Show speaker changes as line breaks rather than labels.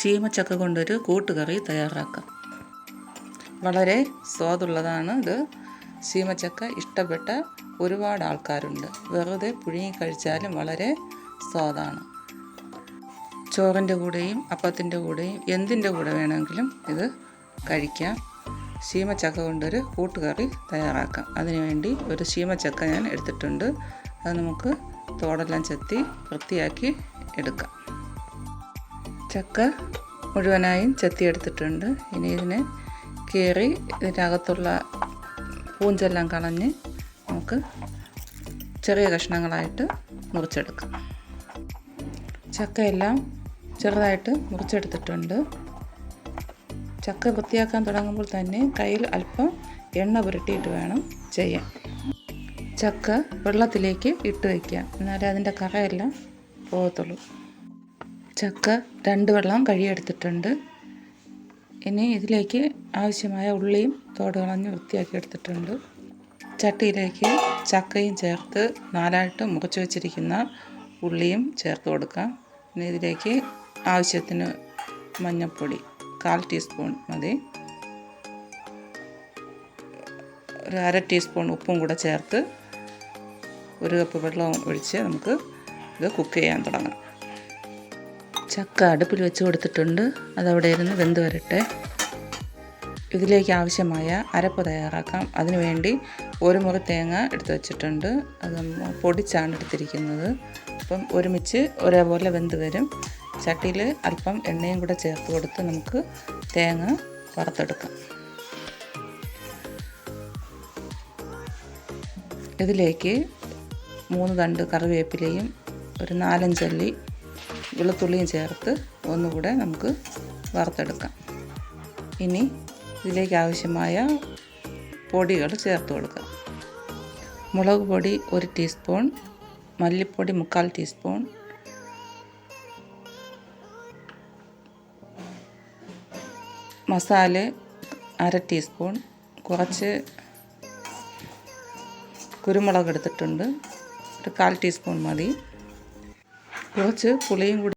ചീമച്ചക്ക കൊണ്ടൊരു കൂട്ടുകറി തയ്യാറാക്കാം. വളരെ സ്വാദുള്ളതാണ് ഇത്. ചീമച്ചക്ക ഇഷ്ടപ്പെട്ട ഒരുപാട് ആൾക്കാരുണ്ട്. വെറുതെ പുഴുങ്ങി കഴിച്ചാലും വളരെ സ്വാദാണ്. ചോറിന്റെ കൂടെയും അപ്പത്തിന്റെ കൂടെയും എന്തിന്റെ കൂടെ വേണമെങ്കിലും ഇത് കഴിക്കാം. ചീമച്ചക്ക കൊണ്ടൊരു കൂട്ടുകറി തയ്യാറാക്കാം. അതിനുവേണ്ടി ഒരു ചീമച്ചക്ക ഞാൻ എടുത്തിട്ടുണ്ട്. അത് നമുക്ക് തോടെല്ലാം ചെത്തി വൃത്തിയാക്കി എടുക്കാം. ചക്ക മുഴുവനായും ചെത്തിയെടുത്തിട്ടുണ്ട്. ഇനി ഇതിനെ കീറി ഇതിനകത്തുള്ള പൂഞ്ചെല്ലാം കളഞ്ഞ് നമുക്ക് ചെറിയ കഷ്ണങ്ങളായിട്ട് മുറിച്ചെടുക്കാം. ചക്കയെല്ലാം ചെറുതായിട്ട് മുറിച്ചെടുത്തിട്ടുണ്ട്. ചക്ക വൃത്തിയാക്കാൻ തുടങ്ങുമ്പോൾ തന്നെ കയ്യിൽ അല്പം എണ്ണ പുരട്ടിയിട്ട് വേണം ചെയ്യാൻ. ചക്ക വെള്ളത്തിലേക്ക് ഇട്ട് വയ്ക്കുക എന്നാലേ അതിന്റെ കറയെല്ലാം പോകത്തുള്ളൂ. ചക്ക രണ്ട് വെള്ളം കഴുകിയെടുത്തിട്ടുണ്ട് ഇനി ഇതിലേക്ക് ആവശ്യമായ ഉള്ളിയും തോട് കളഞ്ഞ് വൃത്തിയാക്കി എടുത്തിട്ടുണ്ട്. ചട്ടിയിലേക്ക് ചക്കയും ചേർത്ത് നാലായിട്ട് മുറിച്ച് വെച്ചിരിക്കുന്ന ഉള്ളിയും ചേർത്ത് കൊടുക്കാം. ഇനി ഇതിലേക്ക് ആവശ്യത്തിന് മഞ്ഞൾപ്പൊടി കാൽ ടീസ്പൂൺ മതി. ഒരു അര ടീസ്പൂൺ ഉപ്പും കൂടെ ചേർത്ത് ഒരു കപ്പ് വെള്ളവും ഒഴിച്ച് നമുക്ക് ഇത് കുക്ക് ചെയ്യാൻ തുടങ്ങാം. ചക്ക അടുപ്പിൽ വെച്ച് കൊടുത്തിട്ടുണ്ട്. അതവിടെ ഇരുന്ന് വെന്ത് വരട്ടെ. ഇതിലേക്ക് ആവശ്യമായ അരപ്പ് തയ്യാറാക്കാം. അതിനുവേണ്ടി ഒരു മുറി തേങ്ങ എടുത്ത് വെച്ചിട്ടുണ്ട്. അത് പൊടിച്ചാണ് എടുത്തിരിക്കുന്നത്. അപ്പം ഒരുമിച്ച് ഒരേപോലെ വെന്ത് വരും. ചട്ടിയിൽ അല്പം എണ്ണയും കൂടെ ചേർത്ത് കൊടുത്ത് നമുക്ക് തേങ്ങ വറുത്തെടുക്കാം. ഇതിലേക്ക് മൂന്ന് തണ്ട് കറിവേപ്പിലയും ഒരു നാലഞ്ചല്ലി വെളുത്തുള്ളിയും ചേർത്ത് ഒന്നുകൂടെ നമുക്ക് വറുത്തെടുക്കാം. ഇനി ഇതിലേക്ക് ആവശ്യമായ പൊടികൾ ചേർത്ത് കൊടുക്കാം. മുളക് പൊടി ഒരു ടീസ്പൂൺ മല്ലിപ്പൊടി മുക്കാൽ ടീസ്പൂൺ മസാല അര ടീസ്പൂൺ കുറച്ച് കുരുമുളക് എടുത്തിട്ടുണ്ട്. ഒരു കാൽ ടീസ്പൂൺ മതി. കുറച്ച് പുളിയും കൂടി